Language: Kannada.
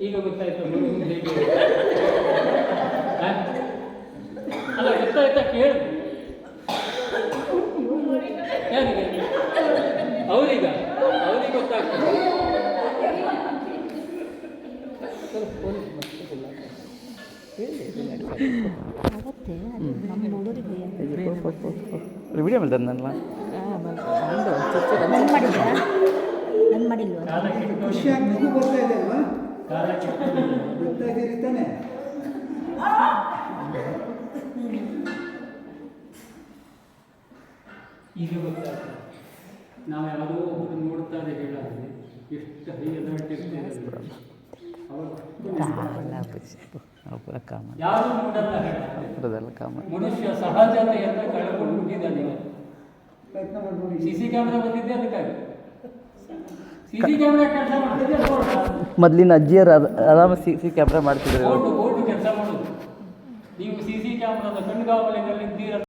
ಈಗ ಗೊತ್ತಾಯ್ತು ಹೇಗೆ? ಅಲ್ಲ ಗೊತ್ತಾಯ್ತಾ ಕೇಳಿ. ಯಾರಿಗೆ? ಅವರಿಗ. ಅವರಿಗೆ ಗೊತ್ತಾಗ್ತದೆ. ವಿಡಿಯೋ ಮೇಲೆ ತಂದಲ್ಲ ಕಾಲ ಕೆಟ್ಟು ಬರ್ತಾ ಇದೆ ಅಲ್ವಾ? ಬರ್ತಾ ಇದ್ದೀರಿ ತಾನೆ? ಈಗ ಗೊತ್ತಾಗ್ತದೆ. ನಾವು ಯಾವುದೋ ಒಬ್ಬರು ನೋಡ್ತಾರೆ ಹೇಳಾದ್ರೆ ಎಷ್ಟು ಹೈ ಅಲರ್ಟ್ ಇರ್ತೇವೆ ಯಾರು ನೋಡಲ್ಲ ಮನುಷ್ಯ ಸಹಜತೆಯನ್ನು ಕಳೆದುಕೊಂಡು ಬಿಟ್ಟಿದ್ದಾನೆ ಪ್ರಯತ್ನ ಮಾಡಿ ಸಿ ಸಿ ಕ್ಯಾಮ್ರಾ ಬಂದಿದ್ದೆ ಅದಕ್ಕಾಗಿ ಸಿ ಸಿ ಕ್ಯಾಮ್ರಾ ಕೆಲಸ ಮಾಡ್ತಿದ್ದೆ ಮೊದಲಿನ ಅಜ್ಜಿಯರು ಆರಾಮ ಸಿ ಸಿ ಕ್ಯಾಮ್ರಾ ಮಾಡ್ತಿದ್ರು ನೀವು ಸಿ ಸಿ ಕ್ಯಾಮ್ರಾದ ಕಣ್ಗಾವಲಿನಲ್ಲಿ